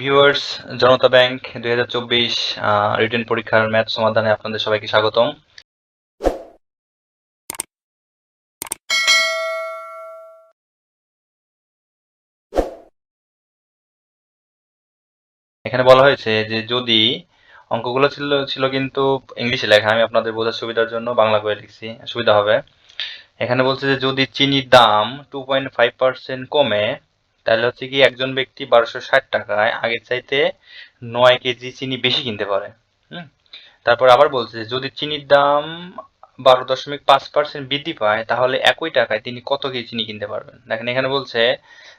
Viewers Janata bank দুই হাজার চব্বিশ রিটেন পরীক্ষার ম্যাথ সমাধানে আপনাদের সবাইকে স্বাগতম। এখানে বলা হয়েছে যে যদি অঙ্কগুলো ছিল ছিল কিন্তু ইংলিশে লেখা, আমি আপনাদের বোঝার সুবিধার জন্য বাংলা করে লিখছি, সুবিধা হবে। এখানে বলছে যে যদি চিনির দাম টু পয়েন্ট ফাইভ পার্সেন্ট কমে তাহলে হচ্ছে কি একজন ব্যক্তি বারোশো ষাট টাকায় আগের চাইতে নয় কেজি চিনি বেশি কিনতে পারে তারপর আবার বলছে, যদি চিনির দাম বারো দশমিক পাঁচ পার্সেন্ট বৃদ্ধি পায়, তাহলে একই টাকায় তিনি কত কেজি চিনি কিনতে পারবেন? দেখেন, এখানে বলছে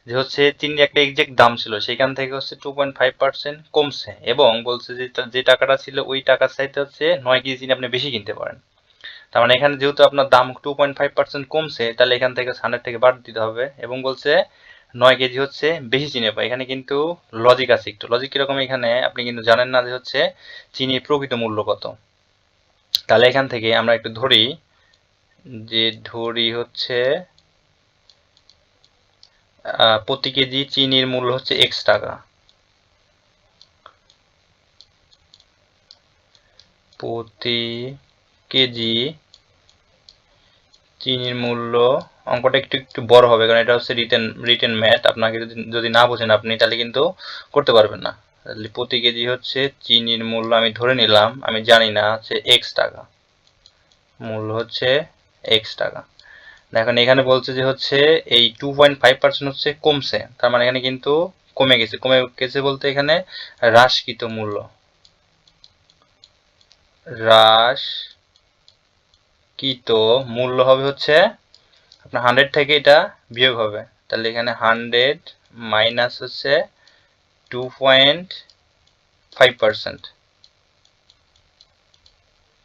যে হচ্ছে চিনির একটা এক্সাক্ট দাম ছিল, সেখান থেকে হচ্ছে টু পয়েন্ট ফাইভ পার্সেন্ট কমছে এবং বলছে যে যে টাকাটা ছিল ওই টাকার চাইতে হচ্ছে নয় কেজি চিনি আপনি বেশি কিনতে পারেন। তার মানে এখানে যেহেতু আপনার দাম টু পয়েন্ট ফাইভ পার্সেন্ট কমছে, তাহলে এখান থেকে হান্ড্রেড থেকে বাদ দিতে হবে এবং বলছে নয় কেজি হচ্ছে বেশি চিনি পাই এখানে কিন্তু লজিক আছে একটু। লজিক কীরকম? এখানে আপনি কিন্তু জানেন না যে হচ্ছে চিনির প্রকৃত মূল্য কত। তাহলে এখান থেকে আমরা একটু ধরি যে ধরি হচ্ছে প্রতি কেজি চিনির মূল্য হচ্ছে এক্স টাকা। প্রতি কেজি চিনির মূল্য অঙ্কটা একটু একটু বড় হবে, কারণ এটা হচ্ছে রিটেন রিটেন ম্যাথ আপনাকে যদি যদি না বোঝেন আপনি, তাহলে কিন্তু করতে পারবেন না। তাহলে প্রতি কেজি হচ্ছে চিনির মূল্য আমি ধরে নিলাম, আমি জানি না, হচ্ছে এক্স টাকা। মূল্য হচ্ছে এক্স টাকা। দেখেন এখানে বলছে যে হচ্ছে এই টু পয়েন্ট ফাইভ পার্সেন্ট হচ্ছে কমছে। তার মানে এখানে কিন্তু কমে গেছে। কমে গেছে বলতে এখানে হ্রাসকৃত মূল্য। হ্রাসকৃত মূল্য হবে হচ্ছে আপনার হান্ড্রেড থেকে এটা বিয়োগ হবে। তাহলে এখানে হান্ড্রেড মাইনাস হচ্ছে টু পয়েন্ট ফাইভ পার্সেন্ট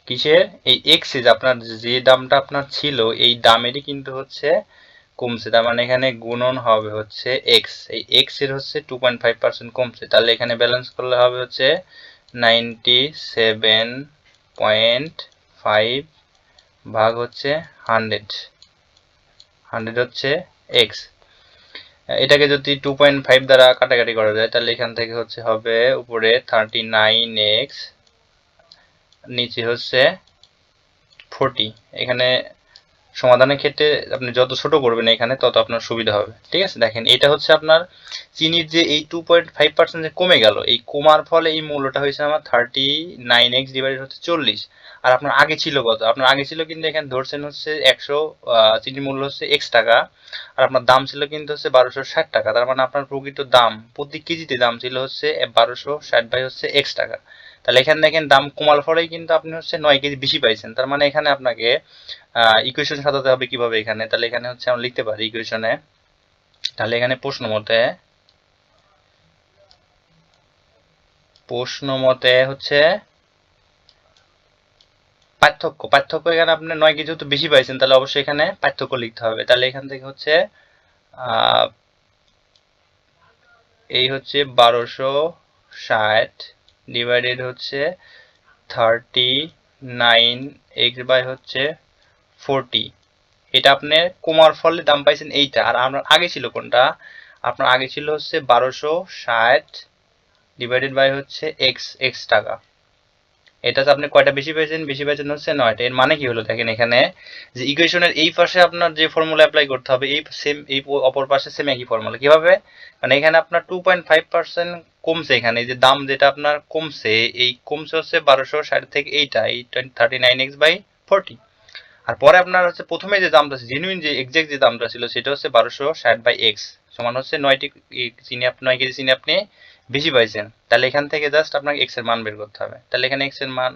কিসের? এই এক্স আপনার যে দামটা আপনার ছিল, এই দামেরই কিন্তু হচ্ছে কমছে। তার মানে এখানে গুণন হবে হচ্ছে এক্স এই এক্সের হচ্ছে টু পয়েন্ট ফাইভ পার্সেন্ট কমছে। তাহলে এখানে ব্যালেন্স করলে হবে হচ্ছে নাইনটি সেভেন পয়েন্ট ফাইভ ভাগ হচ্ছে হান্ড্রেড হান্ড্রেড হচ্ছে এক্স এটাকে যদি টু পয়েন্ট ফাইভ দ্বারা কাটাকাটি করা যায়, তাহলে এখান থেকে হচ্ছে হবে উপরে থার্টি নাইন এক্স নিচে হচ্ছে ফোরটি এখানে সমাধানের ক্ষেত্রে আপনি যত ছোট করবেন এখানে, তত আপনার সুবিধা হবে। ঠিক আছে? দেখেন, এটা হচ্ছে আপনার চিনির যে এই টু পয়েন্ট ফাইভ পার্সেন্ট যে কমে গেল, এই কমার ফলে এই মূল্যটা হয়েছে আমার থার্টি নাইন এক্স ডিভাইডেড হচ্ছে চল্লিশ। আর আপনার আগে ছিল কত? আপনার আগে ছিল কিন্তু এখানে ধরছেন হচ্ছে একশো চিনির মূল্য হচ্ছে এক্স টাকা, আর আপনার দাম ছিল কিন্তু হচ্ছে বারোশো ষাট টাকা। তার মানে আপনার প্রকৃত দাম, প্রতি কেজিতে দাম ছিল হচ্ছে বারোশো ষাট বাই হচ্ছে এক্স টাকা। তাহলে এখানে দেখেন দাম কমার ফলেই কিন্তু আপনি হচ্ছে নয় কেজি বেশি পাইছেন। তার মানে এখানে আপনাকে ইকুয়েশন সাজাতে হবে কীভাবে এখানে? তাহলে এখানে হচ্ছে আমরা লিখতে পারি ইকুয়েশনে তাহলে এখানে প্রশ্ন মতে প্রশ্ন মতে হচ্ছে পার্থক্য। পার্থক্য এখানে আপনি নয় কেজি তো বেশি পাইছেন, তাহলে অবশ্যই এখানে পার্থক্য লিখতে হবে। তাহলে এখান থেকে হচ্ছে এই হচ্ছে বারোশো ষাট ডিভাইডেড হচ্ছে থার্টি নাইন এক্স বাই হচ্ছে ফোরটি এটা আপনি কমার ফলে দাম পাইছেন এইটা। আর আপনার আগে ছিল কোনটা? আপনার আগে ছিল হচ্ছে বারোশো ষাট ডিভাইডেড বাই হচ্ছে এক্স এক্স টাকা। এটাতে আপনি কয়টা বেশি পেয়েছেন বেশি পেয়েছেন হচ্ছে নয়টা। এর মানে কি হলো দেখেন এখানে যে ইকুয়েশনের এই পাশে আপনার যে ফর্মুলা অ্যাপ্লাই করতে হবে, এই সেম এই অপর পাশে সেম একই ফর্মুলা কীভাবে? মানে এখানে আপনার টু পয়েন্ট ফাইভ পার্সেন্ট কমছে এখানে যে দাম যেটা আপনার কমছে, এই কমছে হচ্ছে বারোশো ষাট থেকে এইটা, এই thirty nine x by forty আর পরে আপনার হচ্ছে প্রথমে যে দামটা জেনুইন যে এক্সাক্ট যে দামটা ছিল, সেটা হচ্ছে বারোশো ষাট বাই এক্স সমান হচ্ছে নয়টি চিনি আপনি নয় কেজি চিনি আপনি বেশি পাইছেন। তাহলে এখান থেকে জাস্ট আপনাকে এক্সের মান বের করতে হবে। তাহলে এখানে এক্সের মান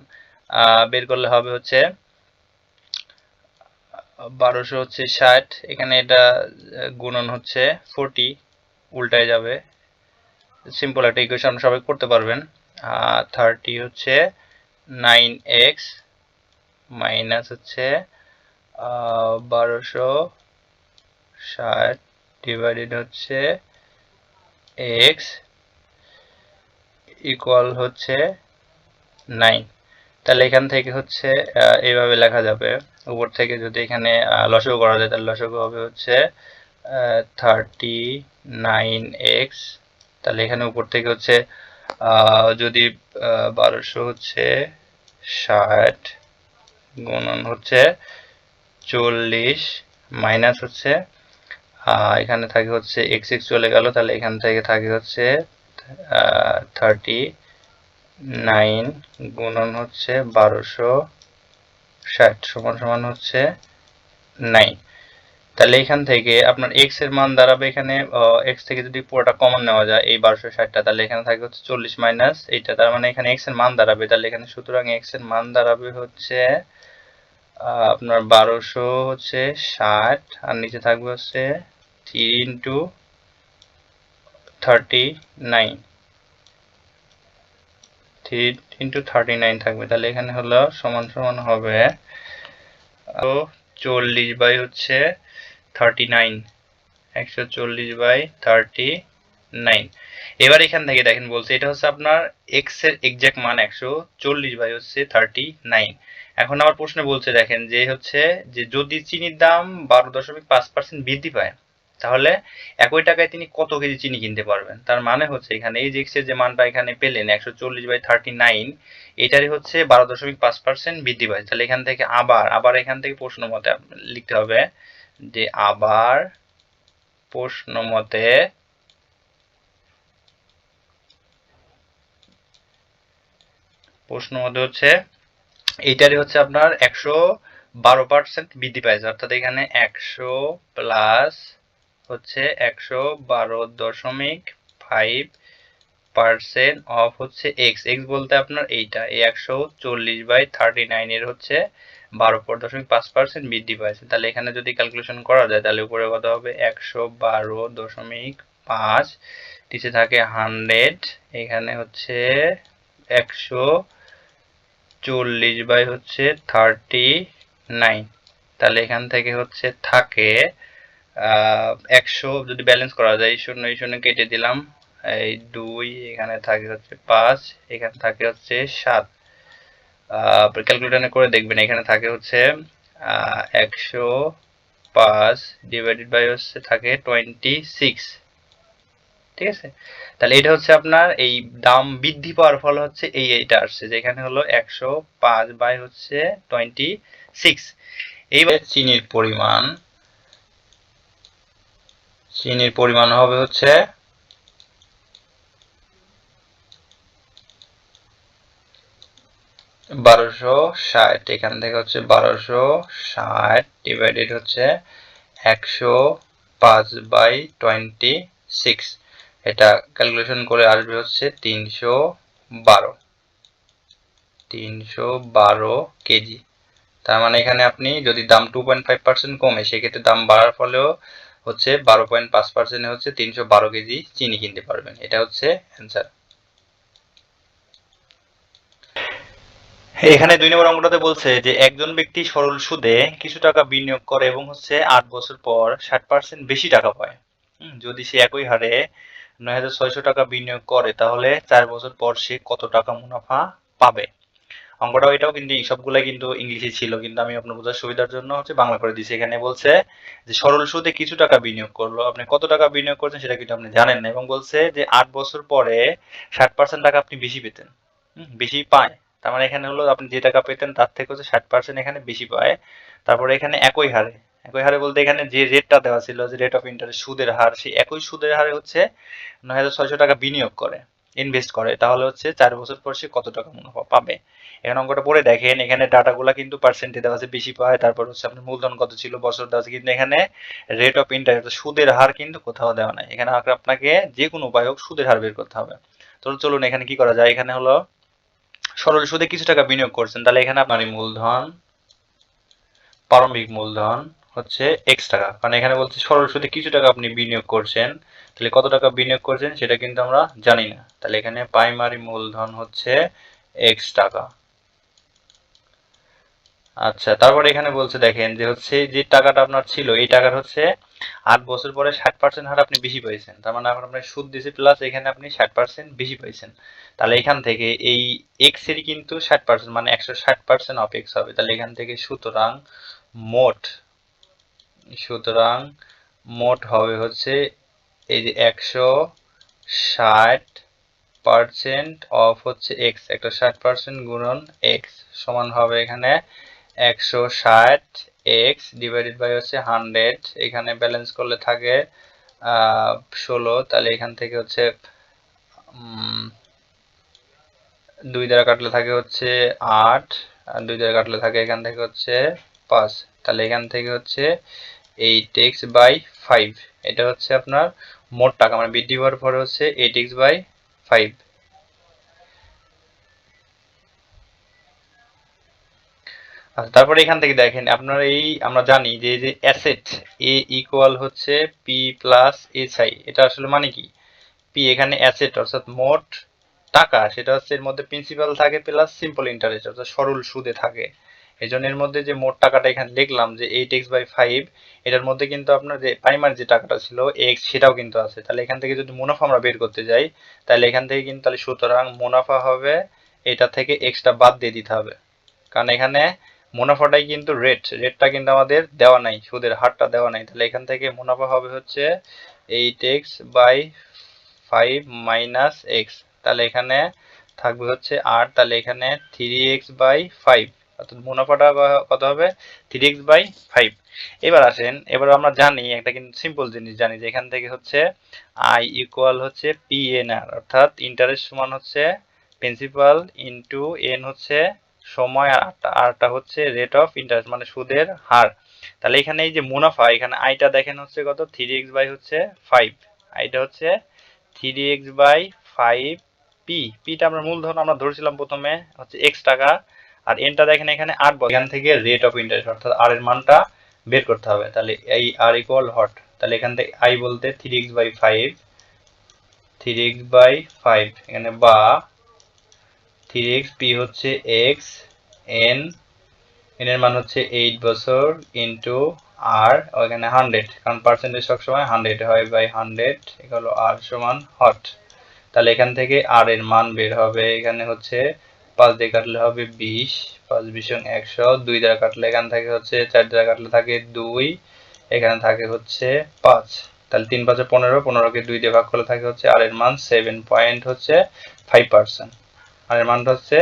বের করলে হবে হচ্ছে, বারোশো হচ্ছে ষাট, এখানে এটা গুণন হচ্ছে ফোরটি উল্টায় যাবে। সিম্পল একটা ইকুয়েশন সবাই করতে পারবেন। থার্টি হচ্ছে নাইন এক্স মাইনাস হচ্ছে বারোশো ষাট ডিভাইডেড হচ্ছে এক্স ইকুয়াল হচ্ছে নাইন তাহলে এখান থেকে হচ্ছে এইভাবে লেখা যাবে। উপর থেকে যদি এখানে লসাগু করা যায়, তাহলে লসাগু হবে হচ্ছে থার্টি নাইন এক্স তাহলে এখানে উপর থেকে হচ্ছে যদি বারোশো হচ্ছে ষাট গুণন হচ্ছে চল্লিশ মাইনাস হচ্ছে এখানে থাকে হচ্ছে এক্স এক্স চলে গেল, তাহলে এখান থেকে থাকে হচ্ছে থার্টি নাইন গুণন হচ্ছে বারোশো ষাট সমান সমান হচ্ছে নাইন তাহলে এখান থেকে আপনার এক্সের মান দাঁড়াবে এখানে এক্স থেকে যদি পুরোটা কমন নেওয়া যায়, এই বারোশো ষাটটা তাহলে এখানে থাকবে হচ্ছে চল্লিশ মাইনাস এইটা তার মানে এখানে এক্সের মান দাঁড়াবে। তাহলে এখানে সুতরাং এক্সের মান দাঁড়াবে হচ্ছে আপনার বারোশো হচ্ছে ষাট, আর নিচে থাকবে হচ্ছে three into thirty nine three into thirty nine থাকবে, তাহলে এখানে হলো সমান সমান হবে চল্লিশ বাই হচ্ছে থার্টি নাইন একশো চল্লিশ বাই থার্টি নাইন এবার এখান থেকে দেখেন, বলছে এটা হচ্ছে আপনার এক্সের এক্সাক্ট মান একশো চল্লিশ বাই হচ্ছে থার্টি নাইন এখন আমার প্রশ্নে বলছে, দেখেন যে হচ্ছে যে যদি চিনির দাম বারো দশমিক পাঁচ পার্সেন্ট বৃদ্ধি পায়, তাহলে একই টাকায় তিনি কত কেজি চিনি কিনতে পারবেন? তার মানে হচ্ছে এখানে এই যে এক্সের যে মানটা এখানে পেলেন, একশো চল্লিশ বাই থার্টি নাইন এটারই হচ্ছে বারো দশমিক পাঁচ পার্সেন্ট বৃদ্ধি পায়। তাহলে এখান থেকে আবার আবার এখান থেকে প্রশ্ন মতে লিখতে হবে যে আবার প্রশ্ন মতে প্রশ্ন মতে হচ্ছে, এইটারই হচ্ছে আপনার একশো বারো পার্সেন্ট বৃদ্ধি পাইছে। অর্থাৎ এখানে একশো প্লাস হচ্ছে একশো বারো দশমিক ফাইভ পার্সেন্ট অফ হচ্ছে এক্স এক্স বলতে আপনার এইটা, এই একশো চল্লিশ বাই থার্টি নাইনের হচ্ছে বারো পর দশমিক পাঁচ পার্সেন্ট বৃদ্ধি পাইছে। তাহলে এখানে যদি ক্যালকুলেশন করা যায়, তাহলে উপরে কত হবে? একশো বারো দশমিক পাঁচ। নিচে থাকে হান্ড্রেড। এখানে হচ্ছে একশো চল্লিশ বাই হচ্ছে থার্টি নাইন। তাহলে এখান থেকে হচ্ছে থাকে একশো যদি ব্যালেন্স করা যায়, এই শূন্য এই শূন্য কেটে দিলাম। এই দুই, এখানে থাকে হচ্ছে পাঁচ, এখানে থাকে হচ্ছে সাত। ক্যালকুলেটারে করে দেখবেন, এখানে থাকে হচ্ছে একশো পাঁচ ডিভাইডেড বাই হচ্ছে থাকে টোয়েন্টি সিক্স ঠিক আছে? তাহলে এটা হচ্ছে আপনার, এই দাম বৃদ্ধি পাওয়ার ফলে হচ্ছে এই এটা আসছে যেখানে হলো একশো পাঁচ বাই হচ্ছে টোয়েন্টি সিক্স এইবার চিনির পরিমাণ চিনির পরিমাণ হবে হচ্ছে বারোশো ষাট, এখান থেকে হচ্ছে বারোশো ষাট ডিভাইডেড হচ্ছে একশো পাঁচ বাই টোয়েন্টি সিক্স। এটা ক্যালকুলেশন করে আসবে হচ্ছে তিনশো বারো। তিনশো বারো কেজি। তার মানে এখানে আপনি যদি দাম টু পয়েন্ট ফাইভ পার্সেন্ট কমে, সেক্ষেত্রে দাম বাড়ার ফলেও হচ্ছে বারো পয়েন্ট পাঁচ পার্সেন্টে হচ্ছে তিনশো বারো কেজি চিনি কিনতে পারবেন। এটা হচ্ছে অ্যান্সার এখানে দুই নম্বর অঙ্কটাতে বলছে যে একজন ব্যক্তি সরল সুদে কিছু টাকা বিনিয়োগ করে এবং হচ্ছে আট বছর পর ষাট পার্সেন্ট বেশি টাকা পায়। যদি সে একই হারে নয় হাজার ছয়শো টাকা বিনিয়োগ করে, তাহলে চার বছর পর সে কত টাকা মুনাফা পাবে? অঙ্কটাও এটাও কিন্তু সবগুলাই কিন্তু ইংলিশে ছিল, কিন্তু আমি আপনার বোঝার সুবিধার জন্য হচ্ছে বাংলা করে দিয়েছি। এখানে বলছে যে সরল সুদে কিছু টাকা বিনিয়োগ করল, আপনি কত টাকা বিনিয়োগ করছেন সেটা কিন্তু আপনি জানেন না, এবং বলছে যে আট বছর পরে ষাট পার্সেন্ট টাকা আপনি বেশি পেতেন। বেশি পায়। তার মানে এখানে হলো আপনি যে টাকা পেতেন তার থেকে হচ্ছে ষাট পার্সেন্ট এখানে বেশি পায়। তারপরে এখানে একই হারে একই হারে বলতে এখানে যে রেটটা দেওয়া ছিল, যে রেট অফ ইন্টারেস্ট সুদের হার, সেই একই সুদের হারে হচ্ছে নয় হাজার ছয়শো টাকা বিনিয়োগ করে ইনভেস্ট করে। তাহলে হচ্ছে চার বছর পর সে কত টাকা মুনাফা পাবে? এখানে অঙ্কটা পড়ে দেখেন, এখানে ডাটাগুলো কিন্তু পার্সেন্টে দেওয়া আছে, বেশি পায়। তারপর হচ্ছে আপনার মূলধন কত ছিল, বছর দেওয়া আছে, কিন্তু এখানে রেট অফ ইন্টারেস্ট সুদের হার কিন্তু কোথাও দেওয়া নাই। এখানে আপনাকে যে কোনো উপায় হোক সুদের হার বের করতে হবে। তো চলুন এখানে কি করা যায়? এখানে হলো সরল সুদে কিছু টাকা বিনিয়োগ করছেন, তাহলে এখানে আপনার মূলধন, প্রারম্ভিক মূলধন হচ্ছে এক্স টাকা। কারণ এখানে বলছে সরল সুদে কিছু টাকা আপনি বিনিয়োগ করছেন, তাহলে কত টাকা বিনিয়োগ করছেন সেটা কিন্তু আমরা জানি না। তাহলে এখানে প্রাইমারি মূলধন হচ্ছে এক্স টাকা। আচ্ছা তারপরে এখানে বলছে দেখেন যে হচ্ছে যে টাকাটা আপনার ছিল, এই টাকার হচ্ছে আট বছর পরে ষাট পার্সেন্ট হার আপনি বেশি পাইছেন। তার মানে আপনার সুদ দিয়েছে প্লাস এখানে আপনি ষাট পার্সেন্ট বেশি পাইছেন। তাহলে এখান থেকে এই এক্স এরই কিন্তু ষাট পার্সেন্ট মানে একশো ষাট পার্সেন্ট অফ এক্স হবে। তাহলে এখান থেকে সুতরাং মোট সুতরাং মোট হবে হচ্ছে এই যে একশো ষাট পার্সেন্ট অফ হচ্ছে এক্স একটা ষাট পার্সেন্ট গুণন এক্স সমান হবে এখানে একশো ষাট এক্স ডিভাইডেড বাই হচ্ছে হান্ড্রেড এখানে ব্যালেন্স করলে থাকে ষোলো, তাহলে এখান থেকে হচ্ছে দুই দ্বারা কাটলে থাকে হচ্ছে আট, আর দুই দ্বারা কাটলে থাকে এখান থেকে হচ্ছে পাঁচ, তাহলে এখান থেকে হচ্ছে এইট এক্স বাই ফাইভ এটা হচ্ছে আপনার মোট টাকা মানে বৃদ্ধি হওয়ার পরে হচ্ছে এইট এক্স বাই ফাইভ তারপরে এখান থেকে দেখেন, আপনার এই, আমরা জানি যে যে অ্যাসেট এ ইকুয়াল হচ্ছে পি প্লাস এইচ আই এটা আসলে মানে কি? পি এখানে অ্যাসেট অর্থাৎ মোট টাকা, সেটা হচ্ছে এর মধ্যে প্রিন্সিপাল থাকে প্লাস সিম্পল ইন্টারেস্ট অর্থাৎ সরল সুদে থাকে। এই জন্য এর মধ্যে যে মোট টাকাটা এখানে লিখলাম যে এইট এক্স বাই ফাইভ এটার মধ্যে কিন্তু আপনার যে প্রাইমারি যে টাকাটা ছিল এক্স সেটাও কিন্তু আছে। তাহলে এখান থেকে যদি মুনাফা আমরা বের করতে যাই, তাহলে এখান থেকে কিন্তু তাহলে সুতরাং মুনাফা হবে, এটা থেকে এক্সটা বাদ দিয়ে দিতে হবে। কারণ এখানে মুনাফাটাই কিন্তু রেট রেটটা কিন্তু আমাদের দেওয়া নাই, সুদের হারটা দেওয়া নাই। তাহলে এখান থেকে মুনাফা হবে হচ্ছে eight x by five minus x তাহলে এখানে থাকবে হচ্ছে আর তাহলে এখানে থ্রি এক্স বাই ফাইভ অর্থাৎ মুনাফাটা কত হবে? থ্রি এক্স বাই ফাইভ এবার আসেন, এবার আমরা জানি, একটা কিন্তু সিম্পল জিনিস জানি, যে এখান থেকে হচ্ছে আই ইকুয়াল হচ্ছে পি এন আর অর্থাৎ ইন্টারেস্ট সমান হচ্ছে প্রিন্সিপাল ইন্টু এন হচ্ছে সময় আর আরটা হচ্ছে রেট অফ ইন্টারেস্ট মানে সুদের হার। তাহলে এখানে এই যে মুনাফা, এখানে আইটা দেখেন হচ্ছে কত? থ্রি এক্স বাই হচ্ছে ফাইভ আইটা হচ্ছে three x by five P পিটা আমরা মূলধন, আমরা ধরেছিলাম প্রথমে হচ্ছে এক্স টাকা, আর এনটা দেখেন এখানে আট বছর। এখান থেকে রেট অফ ইন্টারেস্ট অর্থাৎ আর এর মানটা বের করতে হবে। তাহলে এই আর ইকুয়াল হট তাহলে এখান থেকে আই বলতে three x by five three x by five এখানে বা থ্রি এক্স পি হচ্ছে এক্স এন এন এর মান হচ্ছে এইট বছর ইন্টু আর ওখানে হান্ড্রেড কারণ পার্সেন্টেজ সবসময় হান্ড্রেড হয় বাই হান্ড্রেড এগুলো আর সমান হট তাহলে এখান থেকে আর এর মান বের হবে, এখানে হচ্ছে পাঁচ দিয়ে কাটলে হবে বিশ, পাঁচ বিশ একশো, দুই দ্বারা কাটলে এখান থেকে হচ্ছে চার দ্বারা কাটলে থাকে দুই, এখানে থাকে হচ্ছে পাঁচ। তাহলে তিন পাঁচে পনেরো, পনেরোকে দুই দিয়ে ভাগ করলে থাকে হচ্ছে আর এর মান সেভেন পয়েন্ট হচ্ছে ফাইভ পার্সেন্ট আর এর মানটা হচ্ছে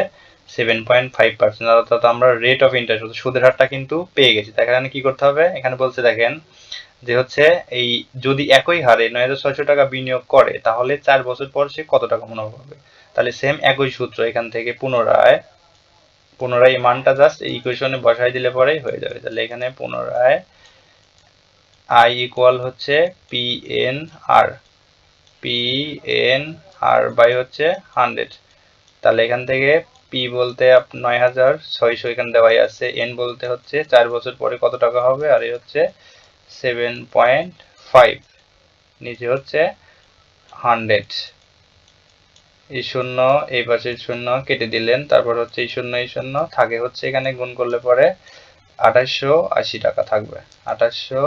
সেভেন পয়েন্ট ফাইভ পার্সেন্ট অর্থাৎ আমরা রেট অফ ইন্টারেস্ট সুদের হারটা কিন্তু পেয়ে গেছি। তাই এখানে কি করতে হবে? এখানে বলছে, দেখেন, যে হচ্ছে এই যদি একই হারে নয় হাজার ছয়শো টাকা বিনিয়োগ করে, তাহলে চার বছর পর সে কত টাকা মুনাফা পাবে? তাহলে সেম একই সূত্র এখান থেকে পুনরায় পুনরায় এই মানটা জাস্ট এই ইকুয়েশনে বসাই দিলে পরেই হয়ে যাবে। তাহলে এখানে পুনরায় আই ইকুয়াল হচ্ছে P N R P N R by হচ্ছে হান্ড্রেড তাহলে এখান থেকে পি বলতে নয় হাজার ছয়শো এখানে দেওয়াই আছে। এন বলতে হচ্ছে চার বছর পরে কত টাকা হবে? আর এই হচ্ছে সেভেন পয়েন্ট ফাইভ নিচে হচ্ছে হান্ড্রেড এই শূন্য, এই পাশের শূন্য কেটে দিলেন, তারপর হচ্ছে এই শূন্য এই শূন্য। থাকে হচ্ছে এখানে গুণ করলে পরে আঠাশশো আশি টাকা থাকবে। আঠাশশো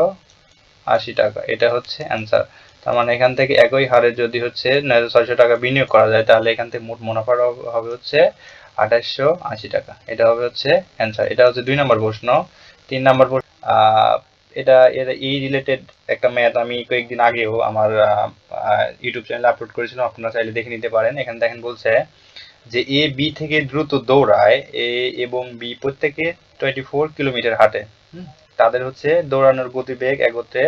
আশি টাকা, এটা হচ্ছে অ্যান্সার তার মানে এখান থেকে একই হারে যদি হচ্ছে ছয়শো টাকা বিনিয়োগ করা যায়, তাহলে এখান থেকে মোট মুনাফার হবে হচ্ছে আঠাশশো আশি টাকা। এটা হবে হচ্ছে অ্যান্সার এটা হচ্ছে দুই নম্বর প্রশ্ন। তিন নম্বর প্রশ্ন এটা এই রিলেটেড একটা ম্যাথ আমি কয়েকদিন আগেও আমার ইউটিউব চ্যানেলে আপলোড করেছিলাম, আপনারা চাইলে দেখে নিতে পারেন। এখানে দেখেন বলছে যে এ বি থেকে দ্রুত দৌড়ায় এ এবং বি প্রত্যেকে টোয়েন্টি ফোর কিলোমিটার হাঁটে তাদের হচ্ছে দৌড়ানোর গতিবেগ একত্রে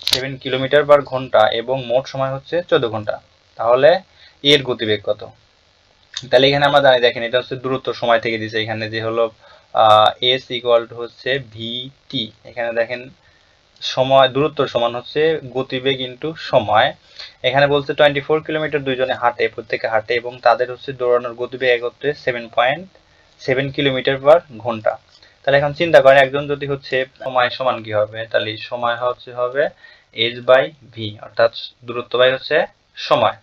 সেভেন কিলোমিটার পার ঘণ্টা এবং মোট সময় হচ্ছে চোদ্দ ঘণ্টা। তাহলে এর গতিবেগ কত? তাহলে এখানে আমরা জানি, দেখেন এটা হচ্ছে দূরত্ব সময় থেকে দিছে। এখানে যে হলো এস ইকুয়াল হচ্ছে ভি টি এখানে দেখেন, সময় দূরত্ব সমান হচ্ছে গতিবেগ ইন্টু সময়। এখানে বলছে টোয়েন্টি ফোর কিলোমিটার দুইজনে হাঁটে, প্রত্যেকে হাঁটে এবং তাদের হচ্ছে দৌড়ানোর গতিবেগ একত্রে seven point seven kilometre per ঘণ্টা। তাহলে এখন চিন্তা করেন, একজন যদি হচ্ছে সময় সমান কি হবে? তাহলে সময় হচ্ছে, হবে এইচ বাই ভি অর্থাৎ দূরত্ব বাই হচ্ছে সময়।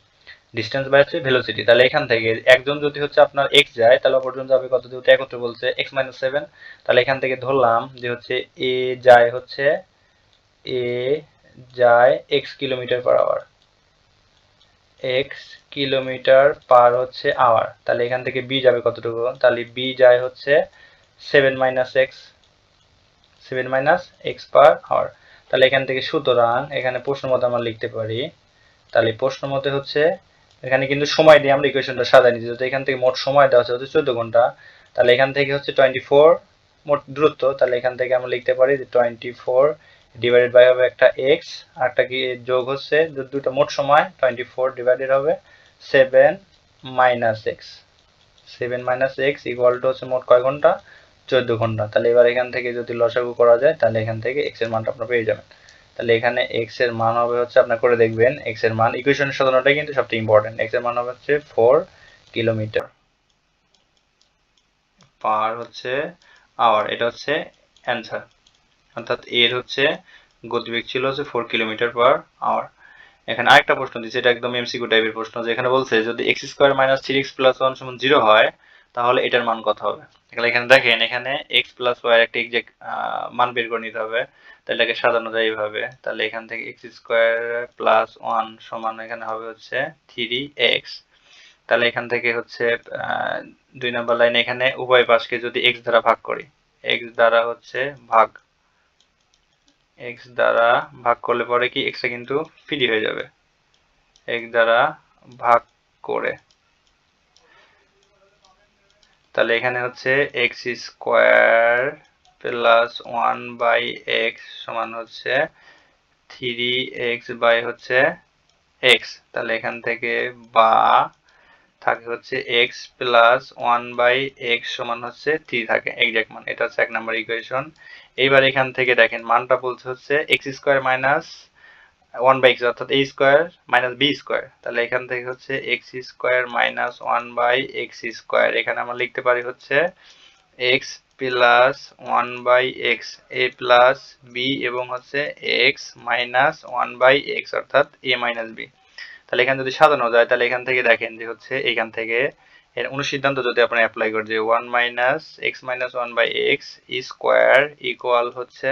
ডিস্টেন্স বাই হচ্ছে ভেলোসিটি তাহলে এখান থেকে একজন যদি হচ্ছে আপনার এক্স যায়, তাহলে অপরজন যাবে কত? যেহেতু একত্রে বলছে এক্স মাইনাস সেভেন তাহলে এখান থেকে ধরলাম যে হচ্ছে এ যায় হচ্ছে এ যায় x kilometre per hour x kilometre per হচ্ছে আওয়ার তাহলে এখান থেকে বি যাবে কতটুকু? তাহলে বি যায় হচ্ছে seven minus x seven minus x per hour তাহলে এখান থেকে সুতরাং এখানে প্রশ্ন মতো আমরা লিখতে পারি। তাহলে প্রশ্ন মতে হচ্ছে, এখানে কিন্তু সময় দিয়ে আমরা ইকুয়েশনটা সাজাই নিচ্ছি। যদি এখান থেকে মোট সময় দেওয়া হচ্ছে চোদ্দ ঘণ্টা, তাহলে এখান থেকে হচ্ছে টোয়েন্টি ফোর মোট দূরত্ব। তাহলে এখান থেকে আমরা লিখতে পারি যে টোয়েন্টি ফোর ডিভাইডেড বাই হবে একটা এক্স আর একটা কি যোগ হচ্ছে দুটো মোট সময় টোয়েন্টি ফোর ডিভাইডেড হবে seven minus x seven minus x equal to হচ্ছে মোট কয় ঘণ্টা? চোদ্দ ঘণ্টা। তাহলে এবার এখান থেকে যদি লসাগু করা যায়, তাহলে এখান থেকে এক্সের মানটা আপনার পেয়ে যাবেন। তাহলে এখানে এক্সের মান হবে হচ্ছে, আপনার করে দেখবেন এক্সের মান ইকুয়েশনের সাধারণটাই কিন্তু সবচেয়ে ইম্পর্টেন্ট এক্সের মান হবে হচ্ছে ফোর কিলোমিটার পার হচ্ছে আওয়ার এটা হচ্ছে অ্যান্সার অর্থাৎ এর হচ্ছে গতিবেগ ছিল হচ্ছে ফোর কিলোমিটার পার আওয়ার এখানে আরেকটা প্রশ্ন দিচ্ছে, এটা একদম এমসিকিউ টাইপের প্রশ্ন যেখানে বলছে, যদি x square minus three x plus one সমান জিরো হয় তাহলে এটার মান কত হবে? তাহলে এখানে দেখেন, এখানে এক্স প্লাস ওয়াই একটা এক্সাক্ট মান বের করে নিতে হবে। তাহলে এটাকে সাজানো যায় এইভাবে। তাহলে এখান থেকে এক্স স্কোয়ার প্লাস ওয়ান সমান এখানে হবে হচ্ছে থ্রি এক্স তাহলে এখান থেকে হচ্ছে দুই নাম্বার লাইনে এখানে উভয় পাশকে যদি এক্স দ্বারা ভাগ করি এক্স দ্বারা হচ্ছে ভাগ। এক্স দ্বারা ভাগ করলে পরে কি এক্সটা কিন্তু ফ্রি হয়ে যাবে। এক্স দ্বারা ভাগ করে। তাহলে এখানে হচ্ছে x square plus one by x সমান হচ্ছে থ্রি এক্স বাই হচ্ছে এক্স তাহলে এখান থেকে বা থাকে হচ্ছে x plus one by x সমান হচ্ছে থ্রি থাকে এক্সাক্ট মান। এটা হচ্ছে এক নাম্বার ইকুয়েশন এইবার এখান থেকে দেখেন, মানটা বলছে হচ্ছে x square minus one by x অর্থাৎ a square minus b square তাহলে এখান থেকে হচ্ছে x square minus one by x square এখানে আমরা লিখতে পারি হচ্ছে x plus one by x a plus b এবং হচ্ছে x minus one by x অর্থাৎ এ মাইনাস বি তাহলে এখানে যদি সাজানো যায়, তাহলে এখান থেকে দেখেন যে হচ্ছে এখান থেকে এর অনুসিদ্ধান্ত যদি আপনি অ্যাপ্লাই করেন যে one minus x minus one by x square equal হচ্ছে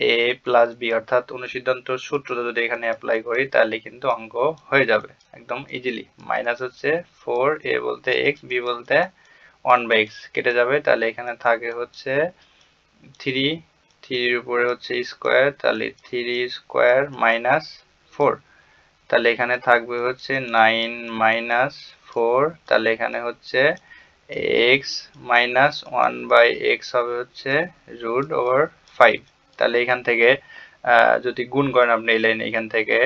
এ প্লাস বি অর্থাৎ অনুসিদ্ধান্ত সূত্রটা যদি এখানে অ্যাপ্লাই করি, তাহলে কিন্তু অঙ্ক হয়ে যাবে। একদম ইজিলি মাইনাস হচ্ছে ফোর এ বলতে এক্স বি বলতে ওয়ান বাই এক্স কেটে যাবে, তাহলে এখানে থাকে হচ্ছে থ্রি থ্রির উপরে হচ্ছে স্কোয়ার তাহলে থ্রি স্কোয়ার মাইনাস ফোর তাহলে এখানে থাকবে হচ্ছে নাইন মাইনাস ফোর তাহলে এখানে হচ্ছে x minus one by x হবে হচ্ছে রুট ওভার ফাইভ তাহলে এখান থেকে যদি গুণ করেন আপনি এই লাইন এখান থেকে,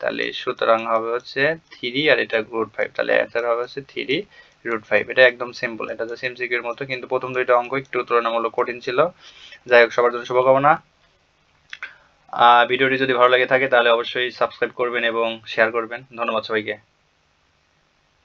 তাহলে সুতরাং হবে হচ্ছে থ্রি আর এটা রুট ফাইভ তাহলে অ্যান্সার হবে হচ্ছে থ্রি রুট ফাইভ এটা একদম সিম্পল এটা তো সিমসিকিউর মতো, কিন্তু প্রথম দুইটা অঙ্ক একটু তুলনামূলক কঠিন ছিল। যাই হোক, সবার জন্য শুভকামনা। ভিডিওটি যদি ভালো লাগে থাকে, তাহলে অবশ্যই সাবস্ক্রাইব করবেন এবং শেয়ার করবেন। ধন্যবাদ সবাইকে।